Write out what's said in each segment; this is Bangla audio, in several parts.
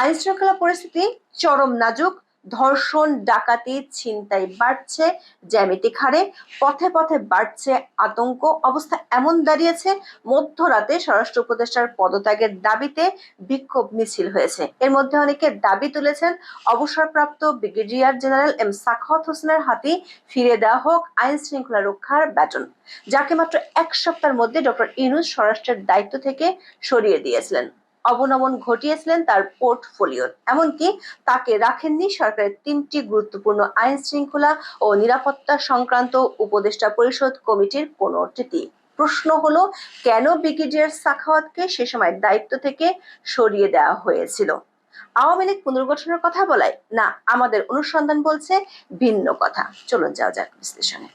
আইন শৃঙ্খলা পরিস্থিতি চরম নাজুক, ধর্ষণ, ডাকাতি, ছিনতাই বাড়ছে জ্যামিতিক হারে পথে পথে বাড়ছে আতঙ্ক। অবস্থা এমন দাঁড়িয়েছে, মধ্যরাতে স্বরাষ্ট্র উপদেষ্টার পদত্যাগের দাবিতে বিক্ষোভ মিছিল হয়েছে। এর মধ্যে অনেকে দাবি তুলেছেন, অবসরপ্রাপ্ত ব্রিগেডিয়ার জেনারেল এম সাখাওয়াত হোসেনের হাতে ফিরে দেওয়া হোক আইন শৃঙ্খলা রক্ষার ব্যাটন, যাকে মাত্র এক সপ্তাহের মধ্যে ডক্টর ইনুস স্বরাষ্ট্রের দায়িত্ব থেকে সরিয়ে দিয়েছিলেন। অবনমন ঘটিয়েছিলেন তার পোর্টফোলিও। এমনকি তাকে রাখেননি সরকারের তিনটি গুরুত্বপূর্ণ আইন শৃঙ্খলা ও নিরাপত্তা সংক্রান্ত উপদেষ্টা পরিষদ কমিটির কোনটিতে প্রশ্ন হলো, কেন ব্রিগেডিয়ার সাখাওয়াতকে সে সময় দায়িত্ব থেকে সরিয়ে দেওয়া হয়েছিল? আওয়ামী লীগ পুনর্গঠনের কথা বলায়, না, আমাদের অনুসন্ধান বলছে ভিন্ন কথা। চলুন যাওয়া যাক বিশ্লেষণে।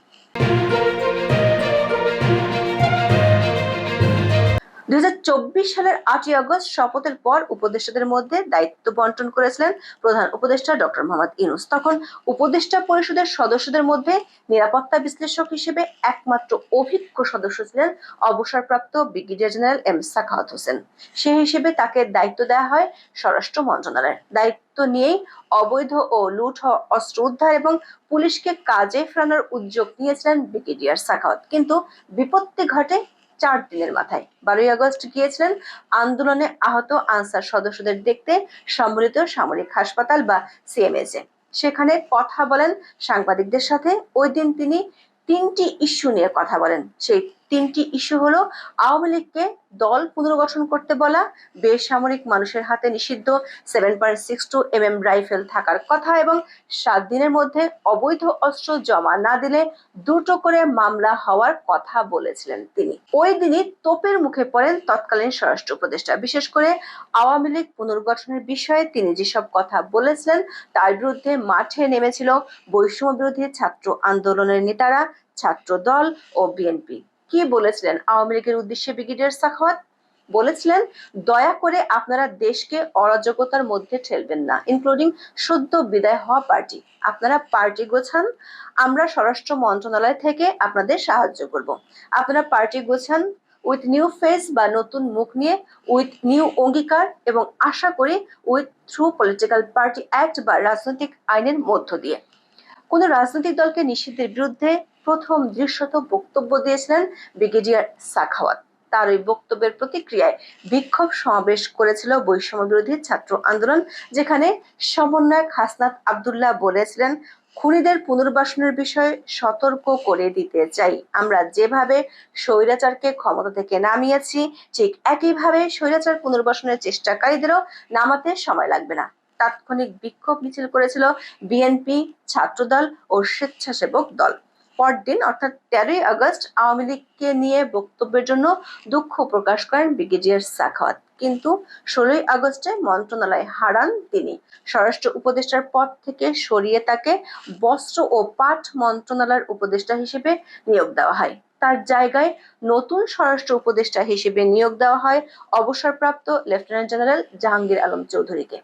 দুই হাজার চব্বিশ সালের আটই আগস্ট শপথের পর উপদেষ্টাদের মধ্যে দায়িত্ব বন্টন করেছিলেন প্রধান উপদেষ্টা ডক্টর মোহাম্মদ ইনুস তখন উপদেষ্টা পরিষদের সদস্যদের মধ্যে নিরাপত্তা বিশ্লেষক হিসেবে একমাত্র অভিজ্ঞ সদস্য ছিলেন অবসরপ্রাপ্ত brigadier general M Sakhawat Hossain. সে হিসেবে তাকে দায়িত্ব দেওয়া হয় স্বরাষ্ট্র মন্ত্রণালয়ের দায়িত্ব নিয়েই অবৈধ ও লুট হওয়া অস্ত্র উদ্ধার এবং পুলিশকে কাজে ফেরানোর উদ্যোগ নিয়েছিলেন ব্রিগেডিয়ার সাখাওয়াত। কিন্তু বিপত্তি ঘটে চার দিনের মাথায়। বারোই আগস্ট গিয়েছিলেন আন্দোলনে আহত আনসার সদস্যদের দেখতে সম্মিলিত সামরিক হাসপাতাল বা সিএমএসে সেখানে কথা বলেন সাংবাদিকদের সাথে। ওই দিন তিনি তিনটি ইস্যু নিয়ে কথা বলেন। সেই তিনটি ইস্যু হলো, আওয়ামী লীগকে দল পুনর্গঠন করতে বলা, বেসামরিক মানুষের হাতে নিষিদ্ধ seven point six two M M rifle থাকার কথা এবং সাত দিনের মধ্যে অবৈধ অস্ত্র জমা না দিলে দুটো করে মামলা হওয়ার কথা বলেছিলেন তিনি। ওই দিনই তোপের মুখে পড়েন তৎকালীন স্বরাষ্ট্র উপদেষ্টা। বিশেষ করে আওয়ামী লীগ পুনর্গঠনের বিষয়ে তিনি যেসব কথা বলেছিলেন, তার বিরুদ্ধে মাঠে নেমেছিল বৈষম্য বিরোধী ছাত্র আন্দোলনের নেতারা ছাত্র দল ও বিএনপি। কি বলেছিলেন? আওয়ামী লীগের উদ্দেশ্যে ব্রিগেডিয়ার সাখাওয়াত বলেছিলেন, দয়া করে আপনারা দেশকে অরাজকতার মধ্যে ঠেলবেন না ইনক্লুডিং সদ্য বিদায় হওয়া পার্টি। আপনারা পার্টি গোছান, আমরা স্বরাষ্ট্র মন্ত্রণালয় থেকে আপনাদের সাহায্য করব। আপনারা পার্টি গোছান উইথ নিউ ফেস বা নতুন মুখ নিয়ে উইথ নিউ অঙ্গীকার এবং আশা করি with through political party act বা রাজনৈতিক আইনের মধ্য দিয়ে। কোন রাজনৈতিক দলকে নিষিদ্ধের বিরুদ্ধে প্রথম দৃশ্যত বক্তব্য দিয়েছিলেন ব্রিগেডিয়ার সাখাওয়াত। তার ওই বক্তব্যের প্রতিক্রিয়ায় বিক্ষোভ সমাবেশ করেছিল বৈষম্য বিরোধী ছাত্র আন্দোলন, যেখানে সমন্বয়ক হাসনাত আবদুল্লাহ বলেছিলেন, খুনিদের পুনর্বাসনের বিষয়ে সতর্ক করে দিতে চাই। আমরা যেভাবে স্বৈরাচারকে ক্ষমতা থেকে নামিয়েছি, ঠিক একইভাবে স্বৈরাচার পুনর্বাসনের চেষ্টাকারীদেরও নামাতে সময় লাগবে না। তাৎক্ষণিক বিক্ষোভ মিছিল করেছিল বিএনপি ছাত্রদল ও স্বেচ্ছাসেবক দল। পরদিন, অর্থাৎ তেরোই আগস্ট, আওয়ামী লীগকে নিয়ে বক্তব্যের জন্য দুঃখ প্রকাশ করেন ব্রিগেডিয়ার সাখাওয়াত। কিন্তু ষোলোই আগস্টে মন্ত্রণালয় হারান তিনি। স্বরাষ্ট্র উপদেষ্টার পদ থেকে সরিয়ে তাকে বস্ত্র ও পাট মন্ত্রণালয়ের উপদেষ্টা হিসেবে নিয়োগ দেওয়া হয়। তার জায়গায় নতুন স্বরাষ্ট্র উপদেষ্টা হিসেবে নিয়োগ দেওয়া হয় অবসরপ্রাপ্ত লেফটেন্যান্ট জেনারেল জাহাঙ্গীর আলম চৌধুরীকে।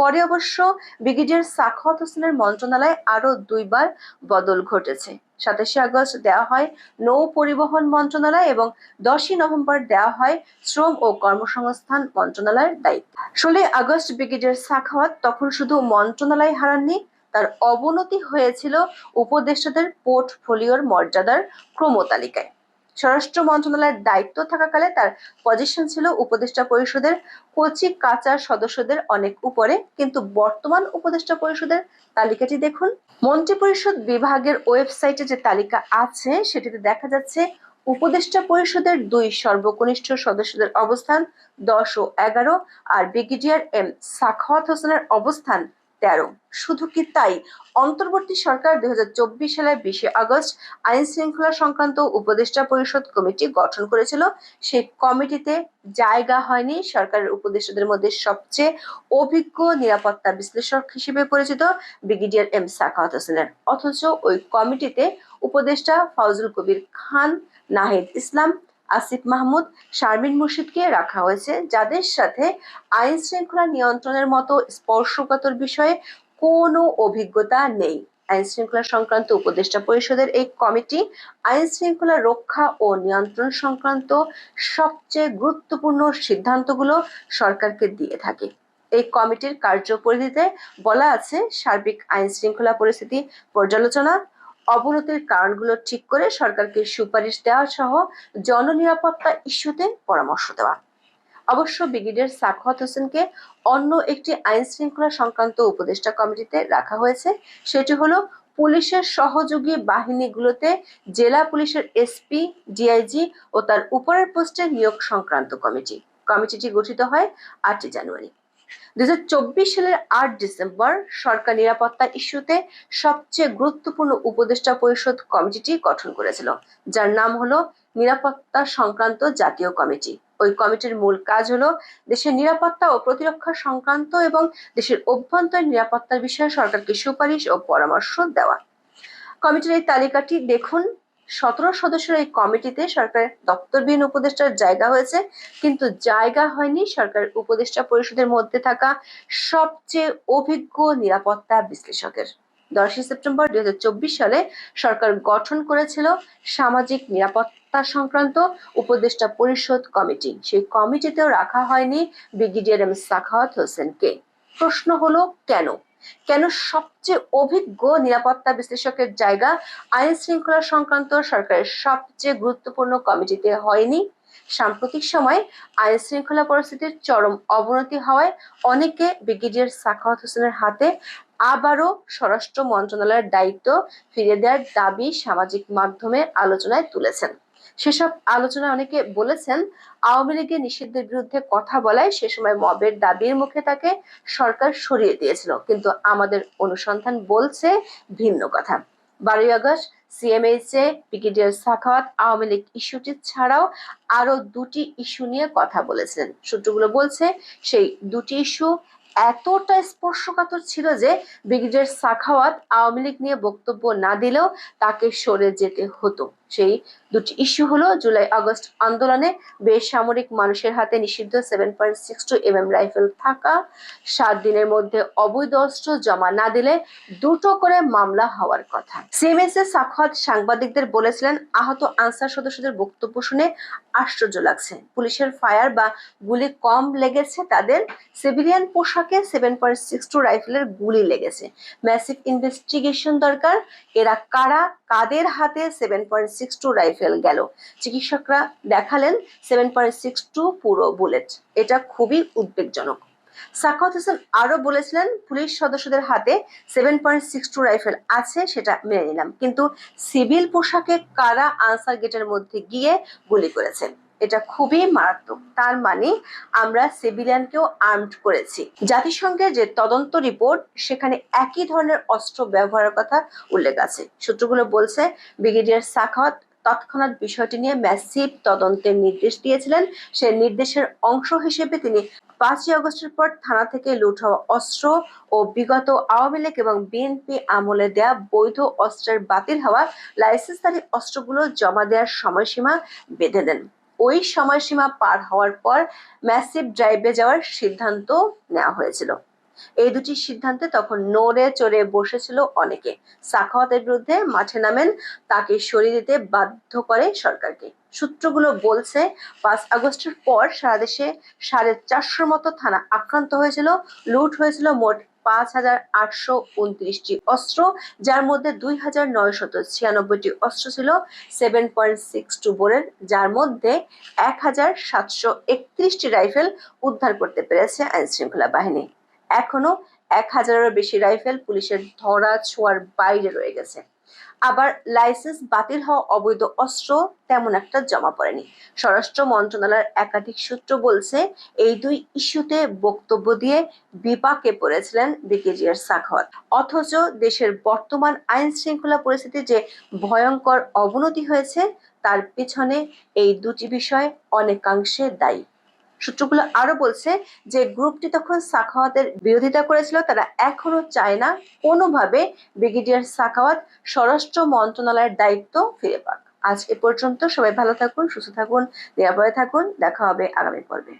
পরে অবশ্য ব্রিগেডিয়ার সাখাওয়াত হোসেনের মন্ত্রণালয়ে আরও দুইবার বদল ঘটেছে। সাতাশে আগস্ট দেওয়া হয় নৌ পরিবহন মন্ত্রণালয় এবং দশই নভেম্বর দেওয়া হয় শ্রম ও কর্মসংস্থান মন্ত্রণালয়ের দায়িত্ব। ষোলোই আগস্ট ব্রিগেডিয়ার সাখাওয়াত তখন শুধু মন্ত্রণালয় হারাননি, তার অবনতি হয়েছিল উপদেষ্টাদের পোর্টফোলিওর মর্যাদার ক্রমতালিকায়। স্বরাষ্ট্র মন্ত্রণালয়ের দায়িত্ব থাকাকালে তার পজিশন ছিল উপদেষ্টা পরিষদের, কচি কাচার সদস্যদের অনেক উপরে। কিন্তু বর্তমান উপদেষ্টা পরিষদের তালিকাটি দেখুন। মন্ত্রিপরিষদ বিভাগের ওয়েবসাইটে যে তালিকা আছে, সেটিতে দেখা যাচ্ছে উপদেষ্টা পরিষদের দুই সর্বকনিষ্ঠ সদস্যদের অবস্থান, দশ ও এগারো, আর ব্রিগেডিয়ার এম সাখাওয়াত হোসেনের অবস্থান তেরো। শুধু কি তাই? অন্তর্বর্তী সরকার দুই সালের বিশে আগস্ট আইন শৃঙ্খলা সংক্রান্ত উপদেষ্টা পরিষদ কমিটি গঠন করেছিল। সেই কমিটিতে জায়গা হয়নি সরকারের উপদেষ্টাদের মধ্যে সবচেয়ে অভিজ্ঞ নিরাপত্তা বিশ্লেষক হিসেবে পরিচিত ব্রিগেডিয়ার এম সাখাওয়াত হোসেনের। অথচ ওই কমিটিতে উপদেষ্টা ফজল কবির খান, নাহিদ ইসলাম আসিফ মাহমুদ, শারমিন মুর্শিদকে রাখা হয়েছে, যাদের সাথে আইন শৃঙ্খলা নিয়ন্ত্রণের মতো স্পর্শকাতর বিষয়ে কোনো অভিজ্ঞতা নেই। আইন শৃঙ্খলা সংক্রান্ত উপদেষ্টা পরিষদের এই কমিটি আইন শৃঙ্খলা রক্ষা ও নিয়ন্ত্রণ সংক্রান্ত সবচেয়ে গুরুত্বপূর্ণ সিদ্ধান্তগুলো সরকারকে দিয়ে থাকে। এই কমিটির কার্যপরিধিতে বলা আছে, সার্বিক আইন শৃঙ্খলা পরিস্থিতি পর্যালোচনা অবনতির কারণগুলো ঠিক করে সরকারকে সুপারিশ দেওয়া সহ জননিরাপত্তা ইস্যুতে পরামর্শ দেওয়া। অবশ্য ব্রিগেডিয়ার সাখাওয়াত হোসেনকে অন্য একটি আইন শৃঙ্খলা সংক্রান্ত উপদেষ্টা কমিটিতে রাখা হয়েছে। সেটি হলো পুলিশের সহযোগী বাহিনীগুলোতে জেলা পুলিশের এসপি, ডিআইজি ও তার উপরের পোস্টে নিয়োগ সংক্রান্ত কমিটি। কমিটিটি গঠিত হয় আটই জানুয়ারি। দুই সালের আট ডিসেম্বর সরকার নিরাপত্তা ইস্যুতে সবচেয়ে গুরুত্বপূর্ণ উপদেষ্টা পরিষদ কমিটিটি গঠন করেছিল, যার নাম হলো নিরাপত্তা সংক্রান্ত জাতীয় কমিটি। ওই কমিটির মূল কাজ হলো দেশের নিরাপত্তা ও প্রতিরক্ষা সংক্রান্ত এবং দেশের অভ্যন্তরীণ নিরাপত্তার বিষয়ে সরকারকে সুপারিশ ও পরামর্শ দেওয়া। কমিটির এই তালিকাটি দেখুন সতেরো সদস্যের এই কমিটিতে সরকারের দপ্তরবিহীন উপদেষ্টার জায়গা হয়েছে, কিন্তু জায়গা হয়নি সরকার উপদেষ্টা পরিষদের মধ্যে থাকা সবচেয়ে অভিজ্ঞ নিরাপত্তা বিশ্লেষকের। দশই সেপ্টেম্বর দুই হাজার চব্বিশ সালে সরকার গঠন করেছিল সামাজিক নিরাপত্তা সংক্রান্ত উপদেষ্টা পরিষদ কমিটি। সেই কমিটিতেও রাখা হয়নি ব্রিগেডিয়ার এম সাখাওয়াত হোসেনকে। প্রশ্ন হলো, কেন? কেন সবচেয়ে অভিজ্ঞ নিরাপত্তা বিশ্লেষকের জায়গা আইন শৃঙ্খলা সংক্রান্ত সরকারের সবচেয়ে গুরুত্বপূর্ণ কমিটিতে হয়নি? সাম্প্রতিক সময়ে আইন শৃঙ্খলা পরিস্থিতির চরম অবনতি হওয়ায় অনেকে ব্রিগেডিয়ার সাখাওয়াত হোসেনের হাতে আবারও স্বরাষ্ট্র মন্ত্রণালয়ের দায়িত্ব ফিরিয়ে দেওয়ার দাবি সামাজিক মাধ্যমে আলোচনায় তুলেছেন। সেসব আলোচনায় অনেকে বলেছেন, আওয়ামী লীগের নিষিদ্ধের বিরুদ্ধে কথা বলায় সে সময় মবের দাবির মুখে তাকে সরকার সরিয়ে দিয়েছিল। কিন্তু আমাদের অনুসন্ধান বলছে ভিন্ন কথা। বারোই August CMH brigadier Sakhawat Awami League ইস্যুটি ছাড়াও আরও দুটি ইস্যু নিয়ে কথা বলেছেন সূত্রগুলো বলছে, সেই দুটি ইস্যু এতটা স্পর্শকাতর ছিল যে ব্রিগেডিয়ার সাখাওয়াত আওয়ামী লীগ নিয়ে বক্তব্য না দিলেও তাকে সরে যেতে হতো। সেই দুটি ইস্যু হলো জুলাই আগস্ট আন্দোলনে বেসামরিক মানুষের হাতে নিষিদ্ধ seven point six two M M rifle থাকা, সাত দিনের মধ্যে অবৈধ অস্ত্র জমা না দিলে দুটো করে মামলা হওয়ার কথা। সিএমএস এর সাক্ষাৎ সাংবাদিকদের বলেছিলেন, আহত আনসার সদস্যদের বক্তব্য শুনে আশ্চর্য লাগছে। পুলিশের ফায়ার বা গুলি কম লেগেছে তাদের সিভিলিয়ান পোশাকে সেভেন পয়েন্ট সিক্স টু রাইফেলের গুলি লেগেছে। ম্যাসিভ ইনভেস্টিগেশন দরকার, এরা কারা কাদের হাতে seven point six two rifle গেল? চিকিৎসকরা দেখালেন সেভেন পয়েন্ট সিক্স টু পুরো বুলেট এটা খুবই উদ্বেগজনক। সাখাওয়াত হোসেন আরও বলেছিলেন, পুলিশ সদস্যদের হাতে seven point six two rifle আছে, সেটা মেনে নিলাম। কিন্তু সিভিল পোশাকে কারা আনসার গেটের মধ্যে গিয়ে গুলি করেছে? এটা খুবই মারাত্মক। তার মানে আমরা সিভিলিয়ানকেও আর্মড করেছি। জাতিসংঘের যে তদন্ত রিপোর্ট, সেখানে একই ধরনের অস্ত্র ব্যবহারের কথা উল্লেখ আছে। সূত্রগুলো বলছে, ব্রিগেডিয়ার সাখাওয়াত তৎক্ষণাৎ বিষয়টি নিয়ে ম্যাসিভ তদন্তের নির্দেশ দিয়েছিলেন। সে নির্দেশের অংশ হিসেবে তিনি পাঁচই আগস্টের পর থানা থেকে লুট হওয়া অস্ত্র ও বিগত আওয়ামী লীগ এবং বিএনপি আমলে দেয়া বৈধ অস্ত্রের বাতিল হওয়া লাইসেন্সধারী অস্ত্রগুলো জমা দেওয়ার সময়সীমা বেঁধে দেন। ওই সময়সীমা পার হওয়ার পর ম্যাসিভ ড্রাইভে যাওয়ার সিদ্ধান্ত নেওয়া হয়েছিল। এই দুটি সিদ্ধান্তে তখন নড়ে চড়ে বসেছিল অনেকে। সাখাওয়াতের বিরুদ্ধে মাঠে নামেন, তাকে সরিয়ে দিতে বাধ্য করে সরকারকে। সূত্রগুলো বলছে, পাঁচ আগস্টের পর সারা দেশে সাড়ে চারশোর মতো থানা আক্রান্ত হয়েছিল, লুট হয়েছিল মোট পাঁচ হাজার আটশো উনত্রিশটি অস্ত্র, যার মধ্যে দুই হাজার নয়শত ছিয়ানব্বইটি অস্ত্র ছিল সেভেন পয়েন্ট সিক্স টু বোরের, যার মধ্যে এক হাজার সাতশো একত্রিশটি রাইফেল উদ্ধার করতে পেরেছে আইন শৃঙ্খলা বাহিনী। এখনও এক হাজারেরও বেশি রাইফেল পুলিশের ধরা ছোঁয়ার বাইরে রয়ে গেছে। আবার লাইসেন্স বাতিল হওয়া অবৈধ অস্ত্র তেমন একটা জমা পড়েনি। স্বরাষ্ট্র মন্ত্রণালয়ের একাধিক সূত্র বলছে, এই দুই ইস্যুতে বক্তব্য দিয়ে বিপাকে পড়েছিলেন ব্রিগেডিয়ার সাখাওয়াত। অথচ দেশের বর্তমান আইন শৃঙ্খলা পরিস্থিতি যে ভয়ঙ্কর অবনতি হয়েছে, তার পিছনে এই দুটি বিষয় অনেকাংশে দায়ী। সূত্রগুলো আরও বলছে যে গ্রুপটি তখন সাখাওয়াতের বিরোধিতা করেছিল। তারা এখনও চায় না কোনোভাবে ব্রিগেডিয়ার সাখাওয়াত স্বরাষ্ট্র মন্ত্রণালয়ের দায়িত্ব ফিরে পাক। আজ এ পর্যন্ত সবাই ভালো থাকুন, সুস্থ থাকুন নিরাপদে থাকুন। দেখা হবে আগামী পর্বে।